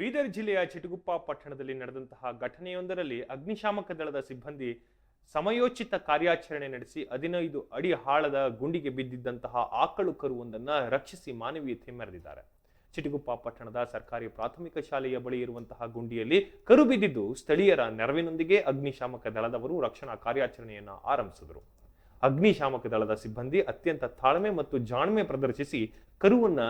ಬೀದರ್ ಜಿಲ್ಲೆಯ ಚಿಟಗುಪ್ಪ ಪಟ್ಟಣದಲ್ಲಿ ನಡೆದಂತಹ ಘಟನೆಯೊಂದರಲ್ಲಿ ಅಗ್ನಿಶಾಮಕ ದಳದ ಸಿಬ್ಬಂದಿ ಸಮಯೋಚಿತ ಕಾರ್ಯಾಚರಣೆ ನಡೆಸಿ ಹದಿನೈದು ಅಡಿ ಆಳದ ಗುಂಡಿಗೆ ಬಿದ್ದಿದ್ದಂತಹ ಆಕಳು ಕರುವೊಂದನ್ನು ರಕ್ಷಿಸಿ ಮಾನವೀಯತೆ ಮೆರೆದಿದ್ದಾರೆ. ಚಿಟಗುಪ್ಪ ಪಟ್ಟಣದ ಸರ್ಕಾರಿ ಪ್ರಾಥಮಿಕ ಶಾಲೆಯ ಬಳಿ ಇರುವಂತಹ ಗುಂಡಿಯಲ್ಲಿ ಕರು ಬಿದ್ದಿದ್ದು ಸ್ಥಳೀಯರ ನೆರವಿನೊಂದಿಗೆ ಅಗ್ನಿಶಾಮಕ ದಳದವರು ರಕ್ಷಣಾ ಕಾರ್ಯಾಚರಣೆಯನ್ನು ಆರಂಭಿಸಿದರು. ಅಗ್ನಿಶಾಮಕ ದಳದ ಸಿಬ್ಬಂದಿ ಅತ್ಯಂತ ತಾಳ್ಮೆ ಮತ್ತು ಜಾಣ್ಮೆ ಪ್ರದರ್ಶಿಸಿ ಕರುವನ್ನ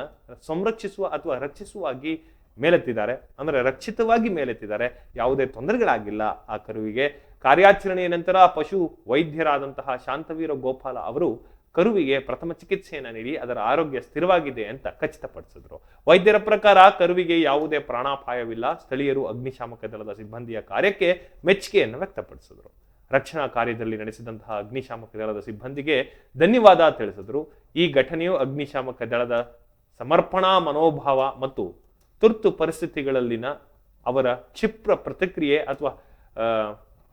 ಸಂರಕ್ಷಿಸುವ ಅಥವಾ ರಕ್ಷಿಸುವಾಗಿ ಮೇಲೆತ್ತಿದ್ದಾರೆ. ಅಂದರೆ ರಕ್ಷಿತವಾಗಿ ಮೇಲೆತ್ತಿದ್ದಾರೆ. ಯಾವುದೇ ತೊಂದರೆಗಳಾಗಿಲ್ಲ ಆ ಕರುವಿಗೆ. ಕಾರ್ಯಾಚರಣೆಯ ನಂತರ ಪಶು ವೈದ್ಯರಾದಂತಹ ಶಾಂತವೀರ ಗೋಪಾಲ ಅವರು ಕರುವಿಗೆ ಪ್ರಥಮ ಚಿಕಿತ್ಸೆಯನ್ನು ನೀಡಿ ಅದರ ಆರೋಗ್ಯ ಸ್ಥಿರವಾಗಿದೆ ಅಂತ ಖಚಿತಪಡಿಸಿದ್ರು. ವೈದ್ಯರ ಪ್ರಕಾರ ಕರುವಿಗೆ ಯಾವುದೇ ಪ್ರಾಣಾಪಾಯವಿಲ್ಲ. ಸ್ಥಳೀಯರು ಅಗ್ನಿಶಾಮಕ ದಳದ ಸಿಬ್ಬಂದಿಯ ಕಾರ್ಯಕ್ಕೆ ಮೆಚ್ಚುಗೆಯನ್ನು ವ್ಯಕ್ತಪಡಿಸಿದ್ರು. ರಕ್ಷಣಾ ಕಾರ್ಯದಲ್ಲಿ ನಡೆಸಿದಂತಹ ಅಗ್ನಿಶಾಮಕ ದಳದ ಸಿಬ್ಬಂದಿಗೆ ಧನ್ಯವಾದ ತಿಳಿಸಿದ್ರು. ಈ ಘಟನೆಯು ಅಗ್ನಿಶಾಮಕ ದಳದ ಸಮರ್ಪಣಾ ಮನೋಭಾವ ಮತ್ತು ತುರ್ತು ಪರಿಸ್ಥಿತಿಗಳಲ್ಲಿನ ಅವರ ಕ್ಷಿಪ್ರ ಪ್ರತಿಕ್ರಿಯೆ ಅಥವಾ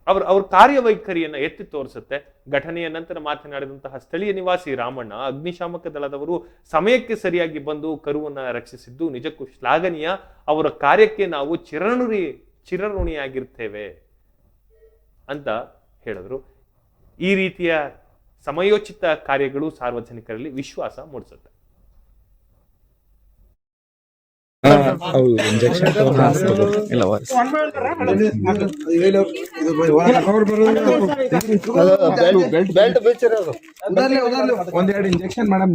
ಅವರ, ಅವ್ರ ಕಾರ್ಯವೈಖರಿಯನ್ನು ಎತ್ತಿ ತೋರಿಸುತ್ತೆ. ಘಟನೆಯ ನಂತರ ಮಾತನಾಡಿದಂತಹ ಸ್ಥಳೀಯ ನಿವಾಸಿ ರಾಮಣ್ಣ, ಅಗ್ನಿಶಾಮಕ ದಳದವರು ಸಮಯಕ್ಕೆ ಸರಿಯಾಗಿ ಬಂದು ಕರುವನ್ನು ರಕ್ಷಿಸಿದ್ದು ನಿಜಕ್ಕೂ ಶ್ಲಾಘನೀಯ. ಅವರ ಕಾರ್ಯಕ್ಕೆ ನಾವು ಚಿರಋಣಿ, ಚಿರಋಣಿಯಾಗಿರ್ತೇವೆ ಅಂತ ಹೇಳಿದ್ರು. ಈ ರೀತಿಯ ಸಮಯೋಚಿತ ಕಾರ್ಯಗಳು ಸಾರ್ವಜನಿಕರಲ್ಲಿ ವಿಶ್ವಾಸ ಮೂಡಿಸುತ್ತೆ. ಹೌದು ಇಂಜೆಕ್ಷನ್ ಇಲ್ಲ ವಾರಸ್ ಬೆಲ್ಟ್ ಬಿಚ್ಚಿರೋದು ಒಂದೆರಡು ಇಂಜೆಕ್ಷನ್ ಮೇಡಮ್.